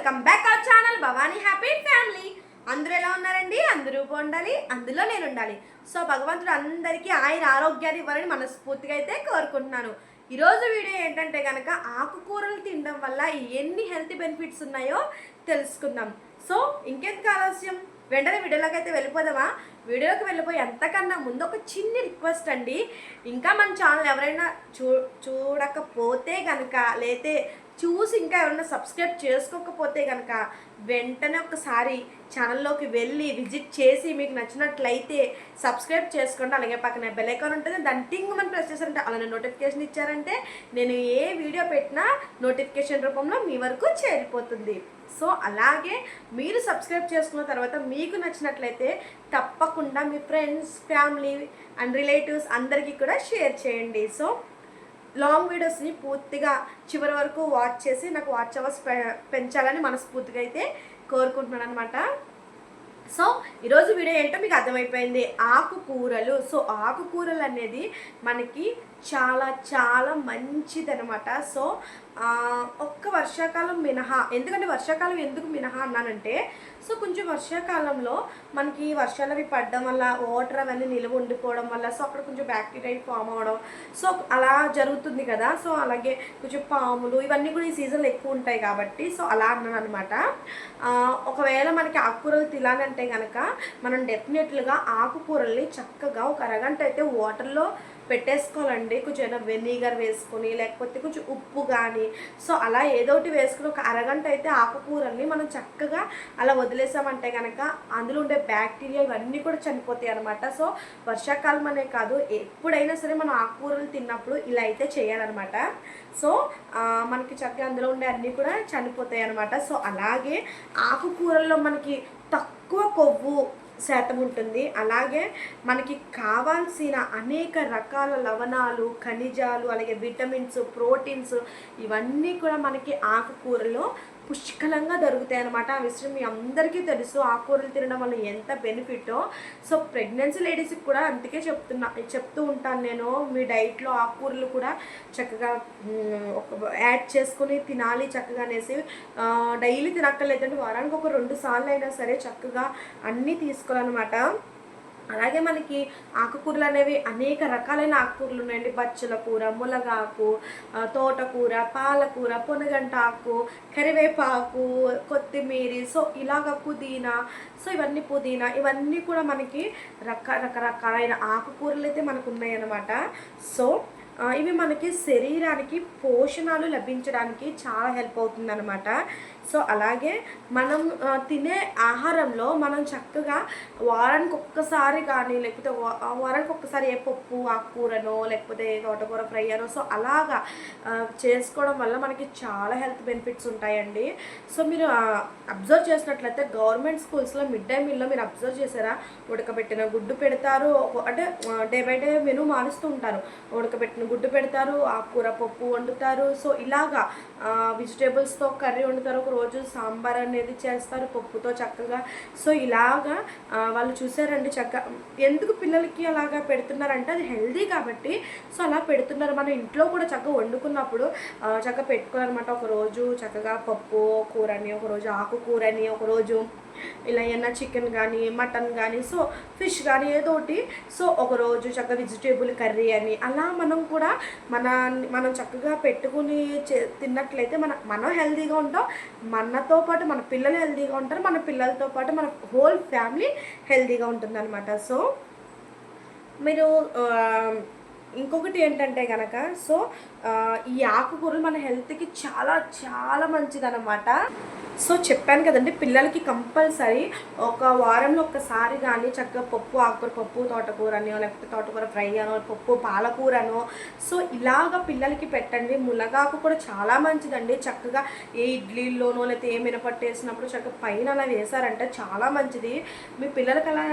Welcome back our channel Bhavani happy family. అందరూ ఎలా ఉన్నారండి? అందరూ బాగుండాలి అందులో నేను ఉండాలి సో భగవంతుడు అందరికీ ఆయన ఆరోగ్యాన్ని ఇవ్వాలని మనస్ఫూర్తిగా అయితే కోరుకుంటున్నాను. ఈరోజు వీడియో ఏంటంటే కనుక ఆకుకూరలు తినడం వల్ల ఎన్ని హెల్త్ బెనిఫిట్స్ ఉన్నాయో తెలుసుకుందాం. సో ఇంకెందుకు ఆలస్యం? వెంటనే వీడియోలోకి అయితే వెళ్ళిపోదామా? వీడియోకి వెళ్ళిపోయి ఎంతకన్నా ముందు ఒక చిన్ని రిక్వెస్ట్ అండి. ఇంకా మన ఛానల్ ఎవరైనా చూ చూడకపోతే కనుక లేతే చూసి ఇంకా ఎవరైనా సబ్స్క్రైబ్ చేసుకోకపోతే కనుక వెంటనే ఒకసారి ఛానల్లోకి వెళ్ళి విజిట్ చేసి మీకు నచ్చినట్లయితే సబ్స్క్రైబ్ చేసుకోండి. అలాగే పక్కన బెల్ ఐకాన్ ఉంటుంది. దాన్ని టింగ్ మనం ప్రెస్ చేశారంటే అలానే నోటిఫికేషన్ ఇచ్చారంటే నేను ఏ వీడియో పెట్టినా నోటిఫికేషన్ రూపంలో మీ వరకు చేరిపోతుంది. సో అలాగే మీరు సబ్స్క్రైబ్ చేసుకున్న తర్వాత మీకు నచ్చినట్లయితే తప్పకుండా మీ ఫ్రెండ్స్ ఫ్యామిలీ అండ్ రిలేటివ్స్ అందరికీ కూడా షేర్ చేయండి. సో లాంగ్ వీడియోస్ని పూర్తిగా చివరి వరకు వాచ్ చేసి నాకు వాచ్ అవర్స్ పెంచాలని మనస్ఫూర్తిగా అయితే కోరుకుంటున్నాను అనమాట సో ఈరోజు వీడియో ఏంటో మీకు అర్థమైపోయింది. ఆకుకూరలు. సో ఆకుకూరలు అనేది మనకి చాలా చాలా మంచిది అనమాట సో ఒక్క వర్షాకాలం మినహా ఎందుకంటే వర్షాకాలం ఎందుకు మినహా అన్నానంటే సో కొంచెం వర్షాకాలంలో మనకి వర్షాలు అవి పడడం వల్ల వాటర్ అవన్నీ నిల్వ ఉండిపోవడం వల్ల సో అక్కడ కొంచెం బ్యాక్టీరియా ఫామ్ అవ్వడం సో అలా జరుగుతుంది కదా. సో అలాగే కొంచెం పాములు ఇవన్నీ కూడా ఈ సీజన్లో ఎక్కువ ఉంటాయి కాబట్టి సో అలా అన్నాను అనమాట ఒకవేళ మనకి ఆకుకూరలు తినాలంటే కనుక మనం డెఫినెట్లుగా ఆకుకూరల్ని చక్కగా ఒక అరగంట అయితే వాటర్లో పెట్టేసుకోవాలండి. కొంచెం ఏదైనా వెనిగర్ వేసుకొని లేకపోతే కొంచెం ఉప్పు కానీ సో అలా ఏదో ఒకటి వేసుకుని ఒక అరగంట అయితే ఆకుకూరల్ని మనం చక్కగా అలా వదిలేసామంటే కనుక అందులో ఉండే బ్యాక్టీరియా ఇవన్నీ కూడా చనిపోతాయి అనమాట సో వర్షాకాలం అనే కాదు ఎప్పుడైనా సరే మనం ఆకుకూరలు తిన్నప్పుడు ఇలా అయితే చేయాలన్నమాట. సో మనకి చక్కగా అందులో ఉండే అన్నీ కూడా చనిపోతాయి అనమాట సో అలాగే ఆకుకూరల్లో మనకి తక్కువ కొవ్వు శాతం ఉంటుంది. అలాగే మనకి కావాల్సిన అనేక రకాల లవణాలు ఖనిజాలు అలాగే విటమిన్స్ ప్రోటీన్స్ ఇవన్నీ కూడా మనకి ఆకుకూరలో పుష్కలంగా దొరుకుతాయి అనమాట ఆ విషయం మీ అందరికీ తెలుసు. ఆకుకూరలు తినడం వల్ల ఎంత బెనిఫిటో. సో ప్రెగ్నెన్సీ లేడీస్కి కూడా అందుకే చెప్తున్నా చెప్తూ ఉంటాను నేను. మీ డైట్లో ఆకుకూరలు కూడా చక్కగా యాడ్ చేసుకుని తినాలి చక్కగా అనేసి. డైలీ తినక్కర్లేదంటే వారానికి ఒక రెండు సార్లు అయినా సరే చక్కగా అన్నీ తీసుకోవాలన్నమాట. అలాగే మనకి ఆకుకూరలు అనేవి అనేక రకాలైన ఆకుకూరలు ఉన్నాయండి. బచ్చల కూర ములగాకు తోటకూర పాలకూర పొనగంట ఆకు కరివేపాకు కొత్తిమీర సో ఇలాగ పుదీనా సో ఇవన్నీ పుదీనా ఇవన్నీ కూడా మనకి రక రకరకాలైన ఆకుకూరలు అయితే మనకు ఉన్నాయన్నమాట. సో ఇవి మనకి శరీరానికి పోషణాలు లభించడానికి చాలా హెల్ప్ అవుతుందన్నమాట. సో అలాగే మనం తినే ఆహారంలో మనం చక్కగా వారానికి ఒక్కసారి కానీ లేకపోతే వారానికి ఒక్కసారి ఏ పప్పు ఆకుకూరనో లేకపోతే తోటకూర ఫ్రై అనో సో అలాగా చేసుకోవడం వల్ల మనకి చాలా హెల్త్ బెనిఫిట్స్ ఉంటాయండి. సో మీరు అబ్జర్వ్ చేసినట్లయితే గవర్నమెంట్ స్కూల్స్లో మిడ్ డే మీల్లో మీరు అబ్జర్వ్ చేసారా ఉడకబెట్టిన గుడ్డు పెడతారు అంటే డే బై డే మెను మారుస్తూ ఉంటారు. ఉడకబెట్టిన గుడ్డు పెడతారు ఆకుకూర పప్పు వండుతారు. సో ఇలాగా వెజిటేబుల్స్తో కర్రీ వండుతారు ఒక రోజు సాంబార్ అనేది చేస్తారు పప్పుతో చక్కగా. సో ఇలాగా వాళ్ళు చూసారండి చక్క ఎందుకు పిల్లలకి అలాగా పెడుతున్నారంటే అది హెల్దీ కాబట్టి. సో అలా పెడుతున్నారు. మనం ఇంట్లో కూడా చక్కగా వండుకున్నప్పుడు చక్కగా పెట్టుకోవాలన్నమాట. ఒకరోజు చక్కగా పప్పు కూరని ఒకరోజు ఆకుకూరని ఒకరోజు ఇలా ఏమన్నా చికెన్ కానీ మటన్ కానీ సో ఫిష్ కానీ ఏదో ఒకటి. సో ఒకరోజు చక్కగా వెజిటేబుల్ కర్రీ అని అలా మనం కూడా మన మనం చక్కగా పెట్టుకుని తిన్నట్లయితే మన మనం హెల్తీగా ఉంటాం. మనతో పాటు మన పిల్లలు హెల్తీగా ఉంటారు. మన పిల్లలతో పాటు మన హోల్ ఫ్యామిలీ హెల్తీగా ఉంటుంది అనమాట సో మీరు ఇంకొకటి ఏంటంటే కనుక సో ఈ ఆకుకూరలు మన హెల్త్కి చాలా చాలా మంచిదన్నమాట. సో చెప్పాను కదండి పిల్లలకి కంపల్సరీ ఒక వారంలో ఒక్కసారి కానీ చక్కగా పప్పు ఆకుకూర పప్పు తోటకూర లేకపోతే తోటకూర ఫ్రై అనో పప్పు పాలకూరనో సో ఇలాగ పిల్లలకి పెట్టండి. మునగాకు కూడా చాలా మంచిదండి. చక్కగా ఏ ఇడ్లీల్లోనో లేకపోతే ఏ మినపట్టేసినప్పుడు చక్కగా పైన అలా వేసారంటే చాలా మంచిది. మీ పిల్లలకి అలా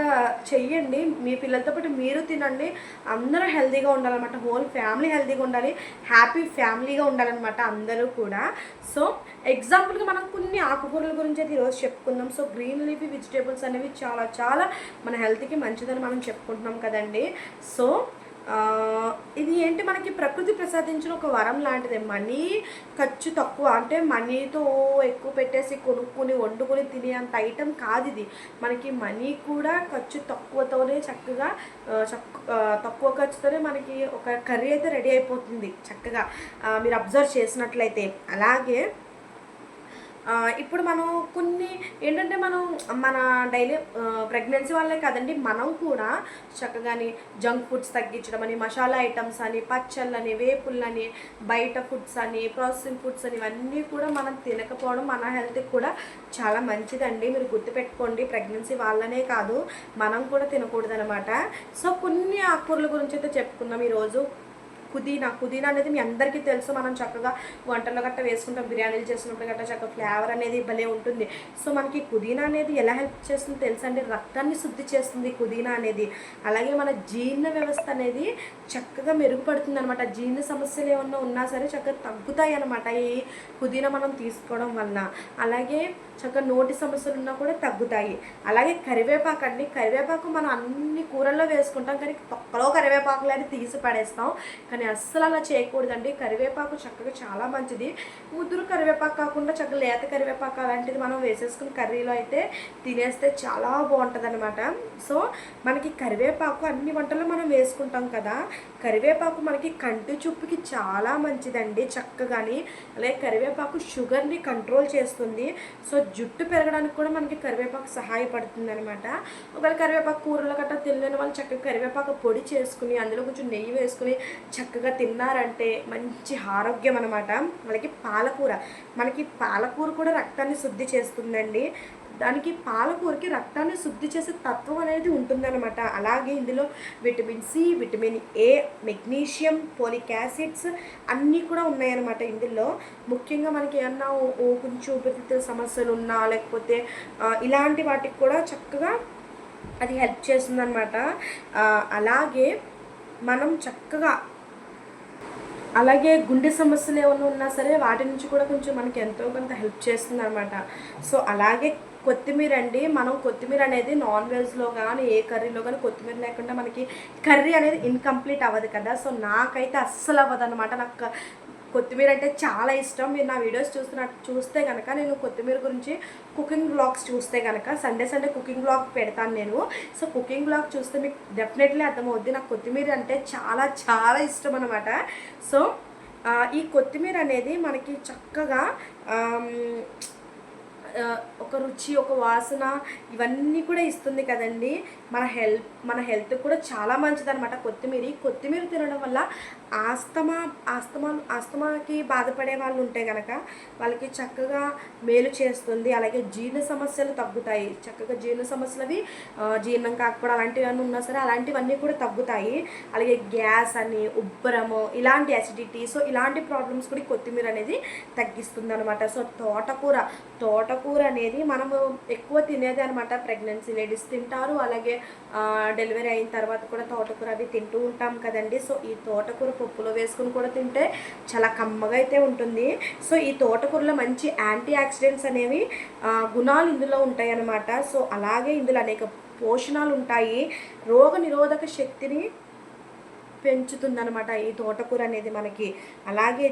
చెయ్యండి. మీ పిల్లలతో పాటు మీరు తినండి. అందరూ హెల్తీగా ఉండాలన్నమాట. హోల్ ఫ్యామిలీ హెల్తీగా ఉండాలి. హ్యాపీ ఫ్యామిలీగా ఉండాలన్నమాట అందరూ కూడా. సో ఎగ్జాంపుల్గా మనం కొన్ని ఆకుకూరల గురించి అయితే ఈరోజు చెప్పుకుందాం. సో గ్రీన్ లీఫీ వెజిటేబుల్స్ అనేవి చాలా చాలా మన హెల్త్కి మంచిదని మనం చెప్పుకుంటున్నాం కదండి. సో ఇది ఏంటి మనకి ప్రకృతి ప్రసాదించిన ఒక వరం లాంటిది. మనీ ఖర్చు తక్కువ. అంటే మనీతో ఎక్కువ పెట్టేసి కొనుక్కుని వండుకొని తినేంత ఐటెం కాదు ఇది. మనకి మనీ కూడా ఖర్చు తక్కువతోనే చక్కగా తక్కువ ఖర్చుతోనే మనకి ఒక కర్రీ అయితే రెడీ అయిపోతుంది చక్కగా. మీరు అబ్జర్వ్ చేసినట్లయితే. అలాగే ఇప్పుడు మనం కొన్ని ఏంటంటే మనం మన డైలీ ప్రెగ్నెన్సీ వాళ్ళే కదండి మనం కూడా చక్కగాని జంక్ ఫుడ్స్ తగ్గించడం అని మసాలా ఐటమ్స్ అని పచ్చళ్ళని వేపుళ్ళని బయట ఫుడ్స్ అని ప్రాసెసింగ్ ఫుడ్స్ అని ఇవన్నీ కూడా మనం తినకపోవడం మన హెల్త్కి కూడా చాలా మంచిదండి. మీరు గుర్తుపెట్టుకోండి ప్రెగ్నెన్సీ వాళ్ళనే కాదు మనం కూడా తినకూడదనమాట సో కొన్ని ఆకుకూరల గురించి అయితే చెప్పుకున్నాం ఈరోజు పుదీనా. పుదీనా అనేది మీ అందరికీ తెలుసు. మనం చక్కగా వంటల్లో గట్ట వేసుకుంటాం. బిర్యానీలు చేసినప్పుడు గట్ట చక్కగా ఫ్లేవర్ అనేది భలే ఉంటుంది. సో మనకి పుదీనా అనేది ఎలా హెల్ప్ చేస్తుంది తెలుసండి? రక్తాన్ని శుద్ధి చేస్తుంది పుదీనా అనేది. అలాగే మన జీర్ణ వ్యవస్థ అనేది చక్కగా మెరుగుపడుతుంది అనమాట జీర్ణ సమస్యలు ఏమన్నా ఉన్నా సరే చక్కగా తగ్గుతాయి అనమాట ఈ పుదీనా మనం తీసుకోవడం వలన. అలాగే చక్కగా నోటి సమస్యలు ఉన్నా కూడా తగ్గుతాయి. అలాగే కరివేపాకు అండి. కరివేపాకు మనం అన్ని కూరల్లో వేసుకుంటాం. కానీ తొక్కలో కరివేపాకులు అని తీసి పడేస్తాం. కానీ అస్సలు అలా చేయకూడదండి. కరివేపాకు చక్కగా చాలా మంచిది. ముద్దురు కరివేపాకు కాకుండా చక్కగా లేత కరివేపాకు అలాంటిది మనం వేసేసుకుని కర్రీలో అయితే తినేస్తే చాలా బాగుంటుంది అనమాట సో మనకి కరివేపాకు అన్ని వంటల్లో మనం వేసుకుంటాం కదా కరివేపాకు మనకి కంటి చూపుకి చాలా మంచిదండి చక్కగాని. అలాగే కరివేపాకు షుగర్ని కంట్రోల్ చేస్తుంది. సో జుట్టు పెరగడానికి కూడా మనకి కరివేపాకు సహాయపడుతుంది అనమాట ఒకవేళ కరివేపాకు కూరలు గట్రా తినలేని వాళ్ళు చక్కగా కరివేపాకు పొడి చేసుకుని అందులో కొంచెం నెయ్యి వేసుకుని చక్కగా తిన్నారంటే మంచి ఆరోగ్యం అనమాట వాళ్ళకి పాలకూర. మనకి పాలకూర కూడా రక్తాన్ని శుద్ధి చేస్తుందండి. దానికి పాలకూరకి రక్తాన్ని శుద్ధి చేసే తత్వం అనేది ఉంటుందన్నమాట. అలాగే ఇందులో vitamin C vitamin A magnesium folic acids అన్నీ కూడా ఉన్నాయన్నమాట ఇందులో. ముఖ్యంగా మనకి ఏమన్నా ఓ- కొంచెం ఊపిరితిత్తుల సమస్యలు ఉన్నా లేకపోతే ఇలాంటి వాటికి కూడా చక్కగా అది హెల్ప్ చేస్తుందన్నమాట. అలాగే మనం చక్కగా అలాగే గుండె సమస్యలు ఏమైనా ఉన్నా సరే వాటి నుంచి కూడా కొంచెం మనకి ఎంతో కొంత హెల్ప్ చేస్తుంది అనమాట సో అలాగే కొత్తిమీర అండి. మనం కొత్తిమీర అనేది నాన్ వెజ్లో కానీ ఏ కర్రీలో కానీ కొత్తిమీర లేకుండా మనకి కర్రీ అనేది ఇన్కంప్లీట్ అవ్వదు కదా. సో నాకైతే అస్సలు అవ్వదు అనమాట నాకు కొత్తిమీర అంటే చాలా ఇష్టం. మీరు నా వీడియోస్ చూస్తున్న చూస్తే కనుక నేను కొత్తిమీర గురించి కుకింగ్ బ్లాగ్స్ చూస్తే కనుక సండే సండే కుకింగ్ బ్లాగ్ పెడతాను నేను. సో కుకింగ్ బ్లాగ్ చూస్తే మీకు డెఫినెట్లీ అర్థమవుద్ది. నాకు కొత్తిమీర అంటే చాలా చాలా ఇష్టం అనమాట సో ఈ కొత్తిమీర అనేది మనకి చక్కగా ఒక రుచి ఒక వాసన ఇవన్నీ కూడా ఇస్తుంది కదండి. మన హెల్త్ మన హెల్త్ కూడా చాలా మంచిది అనమాట కొత్తిమీర కొత్తిమీర తినడం వల్ల ఆస్తమా ఆస్తమా ఆస్తమాకి బాధపడే వాళ్ళు ఉంటే కనుక వాళ్ళకి చక్కగా మేలు చేస్తుంది. అలాగే జీర్ణ సమస్యలు తగ్గుతాయి. చక్కగా జీర్ణ సమస్యలు అవి జీర్ణం కాకపోవడం అలాంటివన్నీ ఉన్నా సరే అలాంటివన్నీ కూడా తగ్గుతాయి. అలాగే గ్యాస్ అని ఉబ్బరము ఇలాంటి యాసిడిటీ సో ఇలాంటి ప్రాబ్లమ్స్ కూడా కొత్తిమీర అనేది తగ్గిస్తుంది అనమాట సో తోటకూర తోటకూర అనేది మనము ఎక్కువ తినేది అనమాట ప్రెగ్నెన్సీ లేడీస్ తింటారు అలాగే డెలివరీ అయిన తర్వాత కూడా తోటకూర అవి తింటూ ఉంటాం కదండి. సో ఈ తోటకూర పప్పులో వేసుకుని కూడా తింటే చాలా కమ్మగా అయితే ఉంటుంది. సో ఈ తోటకూరలో మంచి యాంటీ ఆక్సిడెంట్స్ అనేవి గుణాలు ఇందులో ఉంటాయి అన్నమాట సో అలాగే ఇందులో అనేక పోషణాలు ఉంటాయి. రోగ నిరోధక శక్తిని పెంచుతుందన్నమాట ఈ తోటకూర అనేది మనకి. అలాగే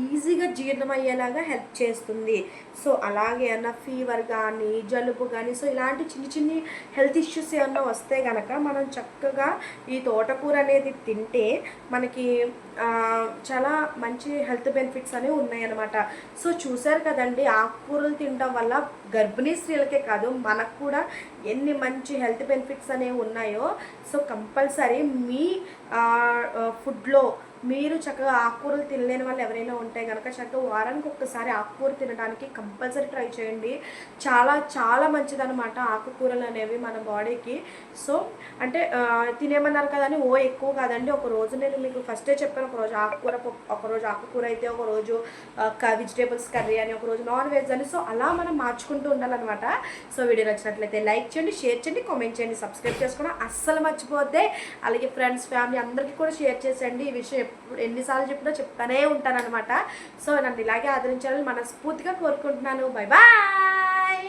ఈజీగా జీర్ణమయ్యేలాగా హెల్ప్ చేస్తుంది. సో అలాగే ఏమన్నా ఫీవర్ కానీ జలుబు కానీ సో ఇలాంటి చిన్ని చిన్ని హెల్త్ ఇష్యూస్ ఏమన్నా వస్తే కనుక మనం చక్కగా ఈ తోటకూర అనేది తింటే మనకి చాలా మంచి హెల్త్ బెనిఫిట్స్ అనేవి ఉన్నాయన్నమాట. సో చూశారు కదండి ఆకుకూరలు తినడం వల్ల గర్భిణీ స్త్రీలకే కాదు మనకు కూడా ఎన్ని మంచి హెల్త్ బెనిఫిట్స్ అనేవి ఉన్నాయో సో కంపల్సరీ మీ ఫుడ్లో మీరు చక్కగా ఆకుకూరలు తినలేని వాళ్ళు ఎవరైనా ఉంటే కనుక చక్కగా వారానికి ఒక్కసారి ఆకుకూర తినడానికి కంపల్సరీ ట్రై చేయండి. చాలా చాలా మంచిదనమాట ఆకుకూరలు అనేవి మన బాడీకి. సో అంటే తినేమన్నారు కదని ఓ ఎక్కువ కాదండి. ఒక రోజు నేను మీకు ఫస్టే చెప్పాను. ఒక రోజు ఆకుకూర ఒకరోజు ఒక రోజు ఆకుకూర అయితే ఒక రోజు వెజిటేబుల్స్ కర్రీ అని ఒక రోజు నాన్ వెజ్ అని. సో అలా మనం మార్చుకుంటూ ఉండాలన్నమాట. సో వీడియో నచ్చినట్లయితే లైక్ చేయండి షేర్ చేయండి కామెంట్ చేయండి సబ్స్క్రైబ్ చేసుకోవడం అస్సలు మర్చిపోతే అలాగే ఫ్రెండ్స్ ఫ్యామిలీ అందరికీ కూడా షేర్ చేసేయండి ఈ విషయం ఎప్పుడు ఎన్నిసార్లు చెప్పినా చెప్తానే ఉంటానన్నమాట. సో నన్ను ఇలాగే ఆదరించాలని మనస్ఫూర్తిగా కోరుకుంటున్నాను. Bye bye